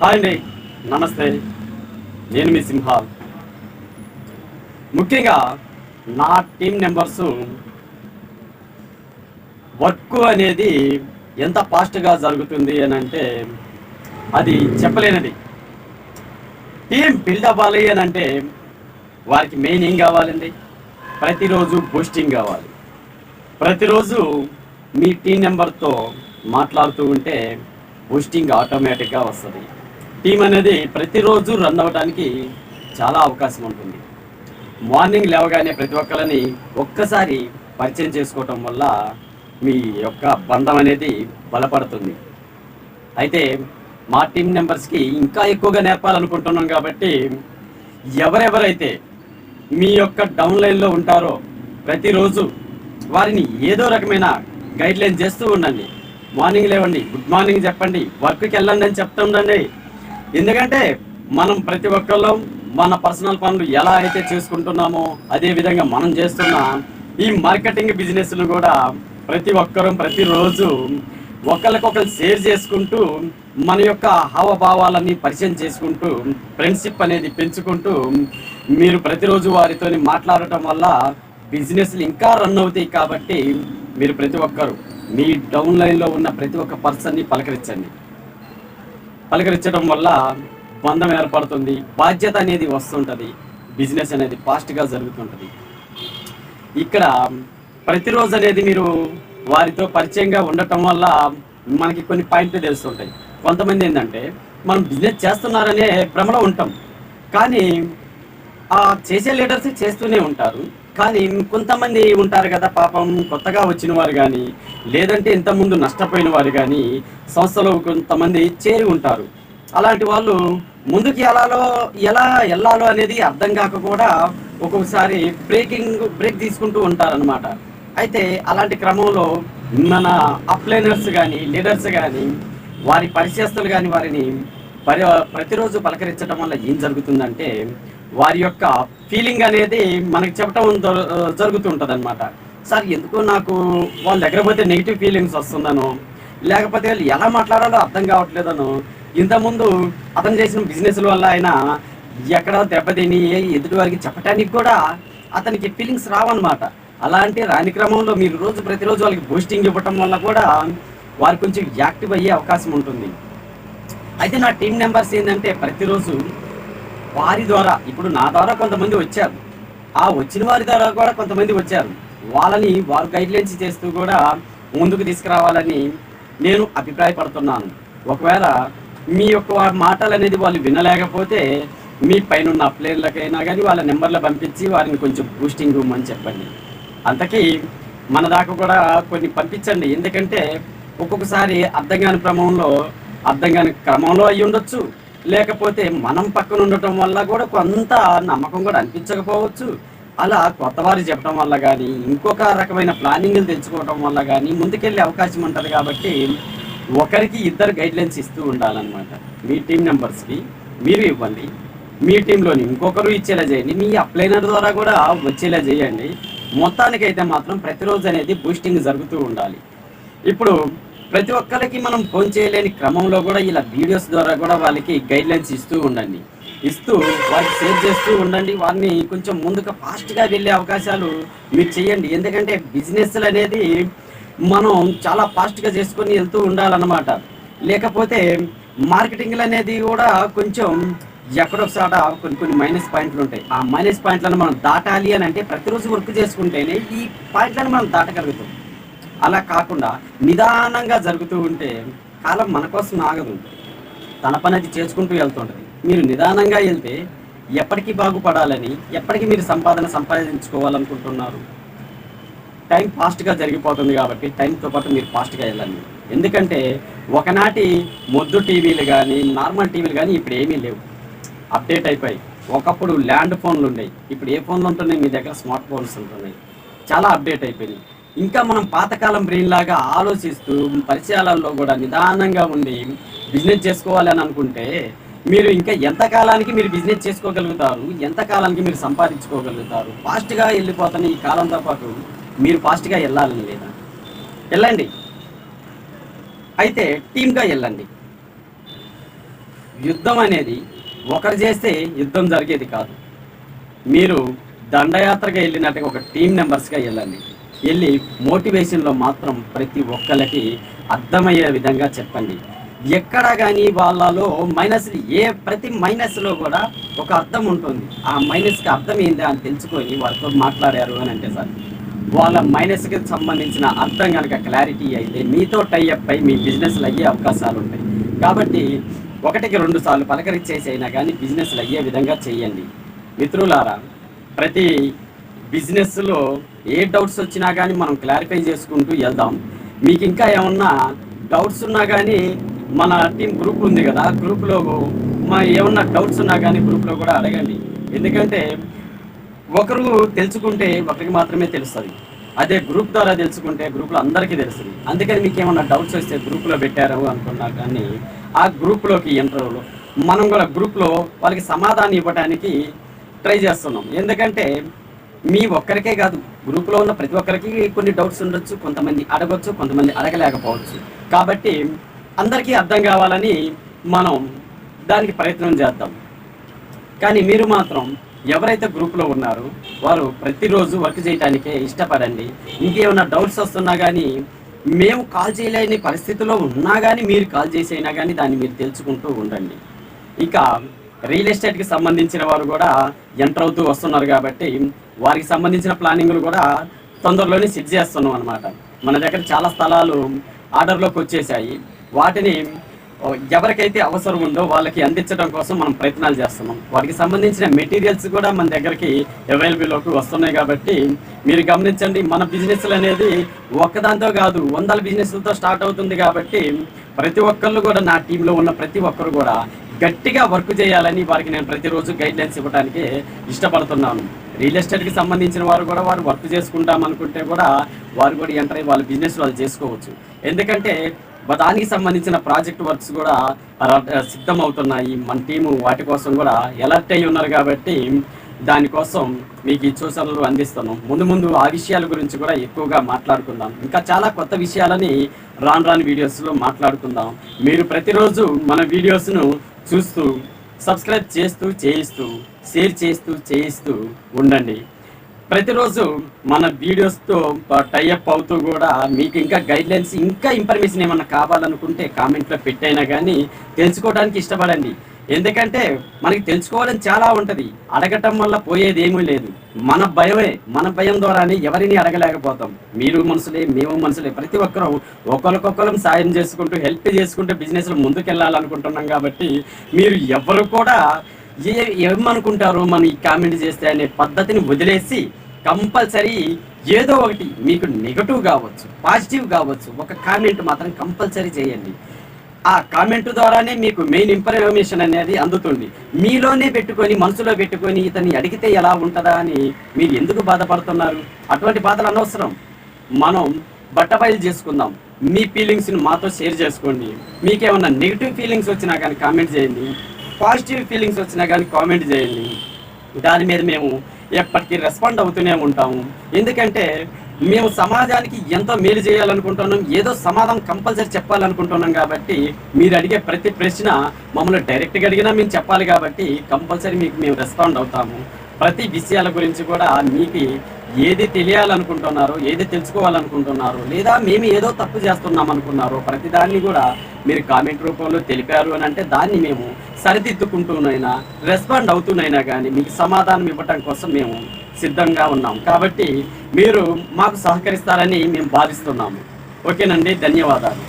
Hi అండి. నమస్తే. నేను మీ సింహాల్ ముఖ్యంగా నా టీం మెంబర్స్ వర్క్ అనేది ఎంత ఫాస్ట్గా జరుగుతుంది అని అంటే అది చెప్పలేనిది టీం బిల్డ్ అవ్వాలి అని అంటే వారికి మెయిన్ ఏం కావాలండి? ప్రతిరోజు బూస్టింగ్ కావాలి. ప్రతిరోజు మీ టీం నెంబర్తో మాట్లాడుతూ ఉంటే బూస్టింగ్ ఆటోమేటిక్గా వస్తుంది. టీం అనేది ప్రతిరోజు రన్ అవ్వడానికి చాలా అవకాశం ఉంటుంది. మార్నింగ్ లేవగానే ప్రతి ఒక్కరిని ఒక్కసారి పరిచయం చేసుకోవటం వల్ల మీ యొక్క బంధం అనేది బలపడుతుంది. అయితే మా టీం మెంబర్స్కి ఇంకా ఎక్కువగా నేర్పాలనుకుంటున్నాం కాబట్టి ఎవరెవరైతే మీ యొక్క డౌన్ లైన్లో ఉంటారో ప్రతిరోజు వారిని ఏదో రకమైన గైడ్ లైన్ చేస్తూ ఉండండి. మార్నింగ్ లేవండి గుడ్ మార్నింగ్ చెప్పండి వర్క్కి వెళ్ళండి అని చెప్తుండండి ఎందుకంటే మనం ప్రతి ఒక్కళ్ళం మన పర్సనల్ పనులు ఎలా అయితే చేసుకుంటున్నామో అదే విధంగా మనం చేస్తున్న ఈ మార్కెటింగ్ బిజినెస్లు కూడా ప్రతి ఒక్కరూ ప్రతిరోజు ఒకరికొకరు షేర్ చేసుకుంటూ మన యొక్క హావభావాలని పరిచయం చేసుకుంటూ ఫ్రెండ్షిప్ అనేది పెంచుకుంటూ మీరు ప్రతిరోజు వారితో మాట్లాడటం వల్ల బిజినెస్లు ఇంకా రన్ అవుతాయి కాబట్టి మీరు ప్రతి ఒక్కరు మీ డౌన్ లైన్లో ఉన్న ప్రతి ఒక్క పర్సన్ని పలకరించండి. పలకరించడం వల్ల బంధం ఏర్పడుతుంది. బాధ్యత అనేది వస్తుంటుంది. బిజినెస్ అనేది ఫాస్ట్గా జరుగుతుంటుంది. ఇక్కడ ప్రతిరోజు అనేది మీరు వారితో పరిచయంగా ఉండటం వల్ల మనకి కొన్ని పాయింట్లు తెలుస్తుంటాయి. కొంతమంది ఏంటంటే మనం బిజినెస్ చేస్తున్నారనే భ్రమలో ఉంటాం. కానీ ఆ చేసే లీడర్స్ చేస్తూనే ఉంటారు. కానీ కొంతమంది ఉంటారు కదా పాపం కొత్తగా వచ్చిన వారు కానీ లేదంటే ఇంతకుముందు నష్టపోయిన వారు కానీ సంస్థలో కొంతమంది చేరి ఉంటారు. అలాంటి వాళ్ళు ముందుకు ఎలాలో ఎలా వెళ్ళాలో అనేది అర్థం కాక కూడా ఒక్కొక్కసారి బ్రేకింగ్ బ్రేక్ తీసుకుంటూ ఉంటారనమాట అయితే అలాంటి క్రమంలో మన అప్లైనర్స్ కానీ లీడర్స్ కానీ వారి పరిచయస్తులు కానీ వారిని పరి ప్రతిరోజు పలకరించడం వల్ల ఏం జరుగుతుందంటే వారి యొక్క ఫీలింగ్ అనేది మనకి చెప్పడం జరుగుతుంటుంది అనమాట సార్ ఎందుకో నాకు వాళ్ళ దగ్గర పోతే నెగిటివ్ ఫీలింగ్స్ వస్తుందనో లేకపోతే వాళ్ళు ఎలా మాట్లాడాలో అర్థం కావట్లేదనో ఇంతకుముందు అతను చేసిన బిజినెస్ల వల్ల ఆయన ఎక్కడ దెబ్బతిని ఎదుటి వారికి చెప్పడానికి కూడా అతనికి ఫీలింగ్స్ రావన్నమాట. అలాంటి రాని క్రమంలో మీరు రోజు ప్రతిరోజు వాళ్ళకి బూస్టింగ్ ఇవ్వటం వల్ల కూడా వారు కొంచెం యాక్టివ్ అయ్యే అవకాశం ఉంటుంది. అయితే నా టీం మెంబర్స్ ఏంటంటే ప్రతిరోజు వారి ద్వారా. ఇప్పుడు నా ద్వారా కొంతమంది వచ్చారు. ఆ వచ్చిన వారి ద్వారా కూడా కొంతమంది వచ్చారు. వాళ్ళని వారు గైడ్లైన్స్ చేస్తూ కూడా ముందుకు తీసుకురావాలని నేను అభిప్రాయపడుతున్నాను. ఒకవేళ మీ యొక్క మాటలు అనేది వాళ్ళు వినలేకపోతే మీ పైన ఉన్న ప్లేయర్లకైనా కానీ వాళ్ళ నెంబర్లు పంపించి వారిని కొంచెం బూస్టింగ్ ఇవ్వమని చెప్పండి. అంతకీ మన దాకా కూడా కొన్ని పంపించండి. ఎందుకంటే ఒక్కొక్కసారి అర్థం కాని క్రమంలో అర్థం కాని క్రమంలో అయి ఉండొచ్చు లేకపోతే మనం పక్కన ఉండటం వల్ల కూడా కొంత నమ్మకం కూడా అనిపించకపోవచ్చు. అలా కొత్త వారు చెప్పడం వల్ల కానీ ఇంకొక రకమైన ప్లానింగ్లు తెచ్చుకోవడం వల్ల కానీ ముందుకెళ్ళే అవకాశం ఉంటుంది కాబట్టి ఒకరికి ఇద్దరు గైడ్లైన్స్ ఇస్తూ ఉండాలన్నమాట. మీ టీం మెంబర్స్కి మీరు ఇవ్వండి. మీ టీంలోని ఇంకొకరు ఇచ్చేలా చేయండి. మీ అప్లైనర్ ద్వారా కూడా వచ్చేలా చేయండి. మొత్తానికైతే మాత్రం ప్రతిరోజు అనేది బూస్టింగ్ జరుగుతూ ఉండాలి. ఇప్పుడు ప్రతి ఒక్కరికి మనం ఫోన్ చేయలేని క్రమంలో కూడా ఇలా వీడియోస్ ద్వారా కూడా వాళ్ళకి గైడ్ లైన్స్ ఇస్తూ ఉండండి. ఇస్తూ వారికి షేర్ చేస్తూ ఉండండి. వారిని కొంచెం ముందుగా ఫాస్ట్గా వెళ్ళే అవకాశాలు మీరు చేయండి. ఎందుకంటే బిజినెస్లు అనేది మనం చాలా ఫాస్ట్గా చేసుకొని వెళ్తూ ఉండాలన్నమాట. లేకపోతే మార్కెటింగ్లు అనేది కూడా కొంచెం ఎక్కడొకసాట కొన్ని కొన్ని మైనస్ పాయింట్లు ఉంటాయి. ఆ మైనస్ పాయింట్లను మనం దాటాలి అని అంటే ప్రతిరోజు వర్క్ చేసుకుంటేనే ఈ పాయింట్లను మనం దాటగలుగుతాం. అలా కాకుండా నిదానంగా జరుగుతూ ఉంటే కాలం మన కోసం ఆగదు. తన పని అది చేసుకుంటూ వెళ్తుంటుంది. మీరు నిదానంగా వెళ్తే ఎప్పటికీ బాగుపడాలని ఎప్పటికీ మీరు సంపాదన సంపాదించుకోవాలనుకుంటున్నారు. టైం ఫాస్ట్గా జరిగిపోతుంది కాబట్టి టైంతో పాటు మీరు ఫాస్ట్గా వెళ్ళండి. ఎందుకంటే ఒకనాటి మొద్దు టీవీలు కానీ నార్మల్ టీవీలు కానీ ఇప్పుడు ఏమీ లేవు. అప్డేట్ అయిపోయి ఒకప్పుడు ల్యాండ్ ఫోన్లు ఉన్నాయి ఇప్పుడు ఏ ఫోన్లు ఉంటున్నాయి? మీ దగ్గర స్మార్ట్ ఫోన్స్ ఉంటున్నాయి. చాలా అప్డేట్ అయిపోయినాయి. ఇంకా మనం పాతకాలం బ్రెయిన్ లాగా ఆలోచిస్తూ పరిచయాలలో కూడా నిదానంగా ఉండి బిజినెస్ చేసుకోవాలి అని అనుకుంటే మీరు ఇంకా ఎంత కాలానికి మీరు బిజినెస్ చేసుకోగలుగుతారు? ఎంత కాలానికి మీరు సంపాదించుకోగలుగుతారు? ఫాస్ట్గా వెళ్ళిపోతున్న ఈ కాలంతో పాటు మీరు ఫాస్ట్గా వెళ్ళాలని లేదా? వెళ్ళండి. అయితే టీమ్గా వెళ్ళండి. యుద్ధం అనేది ఒకరు చేస్తే యుద్ధం జరిగేది కాదు. మీరు దండయాత్రగా వెళ్ళినట్టుగా ఒక టీం మెంబర్స్గా వెళ్ళండి. వెళ్ళి మోటివేషన్లో మాత్రం ప్రతి ఒక్కరికి అర్థమయ్యే విధంగా చెప్పండి. ఎక్కడ కానీ వాళ్ళలో మైనస్ ఏ ప్రతి మైనస్లో కూడా ఒక అర్థం ఉంటుంది. ఆ మైనస్కి అర్థం ఏంది అని తెలుసుకొని వాళ్ళతో మాట్లాడారు అని అంటే సార్ వాళ్ళ మైనస్కి సంబంధించిన అర్థం కనుక క్లారిటీ అయితే మీతో టైఅప్ అయి మీ బిజినెస్లు అయ్యే అవకాశాలు ఉంటాయి. కాబట్టి ఒకటికి రెండు సార్లు పలకరించేసి అయినా కానీ బిజినెస్లు అయ్యే విధంగా చేయండి. మిత్రులారా ప్రతి బిజినెస్లో ఏ డౌట్స్ వచ్చినా కానీ మనం క్లారిఫై చేసుకుంటూ వెళ్దాం. మీకు ఇంకా ఏమన్నా డౌట్స్ ఉన్నా కానీ మన టీం గ్రూప్ ఉంది కదా ఆ గ్రూప్లో మా ఏమన్నా డౌట్స్ ఉన్నా కానీ గ్రూప్లో కూడా అడగండి. ఎందుకంటే ఒకరు తెలుసుకుంటే ఒకరికి మాత్రమే తెలుస్తుంది. అదే గ్రూప్ ద్వారా తెలుసుకుంటే గ్రూప్లో అందరికీ తెలుస్తుంది. అందుకని మీకు ఏమన్నా డౌట్స్ వస్తే గ్రూప్లో పెట్టారు అనుకున్నా కానీ ఆ గ్రూప్లోకి ఇంటర్వ్యూలో మనం కూడా గ్రూప్లో వాళ్ళకి సమాధానం ఇవ్వడానికి ట్రై చేస్తున్నాం. ఎందుకంటే మీ ఒక్కరికే కాదు గ్రూప్లో ఉన్న ప్రతి ఒక్కరికి కొన్ని డౌట్స్ ఉండొచ్చు కొంతమంది అడగొచ్చు కొంతమంది అడగలేకపోవచ్చు. కాబట్టి అందరికీ అర్థం కావాలని మనం దానికి ప్రయత్నం చేద్దాం. కానీ మీరు మాత్రం ఎవరైతే గ్రూప్లో ఉన్నారో వారు ప్రతిరోజు వర్క్ చేయడానికే ఇష్టపడండి. ఇంకేమైనా డౌట్స్ వస్తున్నా కానీ మేము కాల్ చేయలేని పరిస్థితిలో ఉన్నా కానీ మీరు కాల్ చేసైనా కానీ దాన్ని మీరు తెలుసుకుంటూ ఉండండి. ఇక రియల్ ఎస్టేట్కి సంబంధించిన వారు కూడా ఎంటర్ అవుతూ వస్తున్నారు కాబట్టి వారికి సంబంధించిన ప్లానింగ్లు కూడా తొందరలోనే సెట్ చేస్తున్నాం అనమాట మన దగ్గర చాలా స్థలాలు ఆర్డర్లోకి వచ్చేసాయి. వాటిని ఎవరికైతే అవసరం ఉందో వాళ్ళకి అందించడం కోసం మనం ప్రయత్నాలు చేస్తున్నాం. వాటికి సంబంధించిన మెటీరియల్స్ కూడా మన దగ్గరికి అవైలబుల్లోకి వస్తున్నాయి కాబట్టి మీరు గమనించండి మన బిజినెస్లు అనేది ఒక్కదాంతో కాదు వందల బిజినెస్లతో స్టార్ట్ అవుతుంది కాబట్టి ప్రతి ఒక్కళ్ళు కూడా నా టీంలో ఉన్న ప్రతి ఒక్కరు కూడా గట్టిగా వర్క్ చేయాలని వారికి నేను ప్రతిరోజు గైడ్లైన్స్ ఇవ్వడానికి ఇష్టపడుతున్నాను. రియల్ ఎస్టేట్కి సంబంధించిన వారు కూడా వారు వర్క్ చేసుకుంటాం అనుకుంటే కూడా వారు కూడా ఎంటర్ అయ్యి వాళ్ళ బిజినెస్ వాళ్ళు చేసుకోవచ్చు. ఎందుకంటే దానికి సంబంధించిన ప్రాజెక్ట్ వర్క్స్ కూడా సిద్ధం అవుతున్నాయి మన టీము వాటి కోసం కూడా ఎలర్ట్ అయి ఉన్నారు కాబట్టి దానికోసం మీకు ఈ సూచనలు అందిస్తాను. ముందు ముందు ఆ విషయాల గురించి కూడా ఎక్కువగా మాట్లాడుకుందాం. ఇంకా చాలా కొత్త విషయాలని రాను రాను వీడియోస్లో మాట్లాడుకుందాం. మీరు ప్రతిరోజు మన వీడియోస్ను చూస్తూ సబ్స్క్రైబ్ చేస్తూ చేయిస్తూ షేర్ చేస్తూ చేయిస్తూ ఉండండి. ప్రతిరోజు మన వీడియోస్తో టైఅప్ అవుతూ కూడా మీకు ఇంకా గైడ్లైన్స్ ఇంకా ఇన్ఫర్మేషన్ ఏమన్నా కావాలనుకుంటే కామెంట్లో పెట్టైనా కానీ తెలుసుకోవడానికి ఇష్టపడండి. ఎందుకంటే మనకి తెలుసుకోవాలని చాలా ఉంటుంది. అడగటం వల్ల పోయేది ఏమీ లేదు. మన భయమే మన భయం ద్వారానే ఎవరిని అడగలేకపోతాం. మీరు మనుషులే మేము మనుషులే ప్రతి ఒక్కరూ ఒకరికొకరం సాయం చేసుకుంటూ హెల్ప్ చేసుకుంటూ బిజినెస్లో ముందుకెళ్ళాలనుకుంటున్నాం కాబట్టి మీరు ఎవరు కూడా ఏ ఏమనుకుంటారో మనం ఈ కామెంట్ చేస్తే అనే పద్ధతిని వదిలేసి కంపల్సరీ ఏదో ఒకటి మీకు నెగటివ్ కావచ్చు పాజిటివ్ కావచ్చు ఒక కామెంట్ మాత్రం కంపల్సరీ చేయండి. ఆ కామెంట్ ద్వారానే మీకు మెయిన్ ఇన్ఫర్మేషన్ అనేది అందుతుంది. మీలోనే పెట్టుకొని మనసులో పెట్టుకొని ఇతన్ని అడిగితే ఎలా ఉంటుందా అని మీరు ఎందుకు బాధపడుతున్నారు? అటువంటి బాధలు అనవసరం. మనం బట్టబయలు చేసుకుందాం. మీ ఫీలింగ్స్ని మాతో షేర్ చేసుకోండి. మీకేమన్నా నెగిటివ్ ఫీలింగ్స్ వచ్చినా కానీ కామెంట్ చేయండి. పాజిటివ్ ఫీలింగ్స్ వచ్చినా కానీ కామెంట్ చేయండి. దాని మీద మేము ఎప్పటికీ రెస్పాండ్ అవుతూనే ఉంటాము. ఎందుకంటే మేము సమాజానికి ఎంతో మేలు చేయాలనుకుంటున్నాం ఏదో సమాధానం కంపల్సరీ చెప్పాలనుకుంటున్నాం కాబట్టి మీరు అడిగే ప్రతి ప్రశ్న మమ్మల్ని డైరెక్ట్గా అడిగినా మేము చెప్పాలి కాబట్టి కంపల్సరీ మీకు మేము రెస్పాండ్ అవుతాము. ప్రతి విషయాల గురించి కూడా మీకు ఏది తెలియాలనుకుంటున్నారో ఏది తెలుసుకోవాలనుకుంటున్నారో లేదా మేము ఏదో తప్పు చేస్తున్నాం అనుకున్నారో ప్రతిదాన్ని కూడా మీరు కామెంట్ రూపంలో తెలిపారు అని అంటే దాన్ని మేము సరిదిద్దుకుంటూనైనా రెస్పాండ్ అవుతూనైనా కానీ మీకు సమాధానం ఇవ్వటం కోసం మేము సిద్ధంగా ఉన్నాం. కాబట్టి మీరు మాకు సహకరిస్తారని మేము భావిస్తున్నాము. ఓకేనండి ధన్యవాదాలు.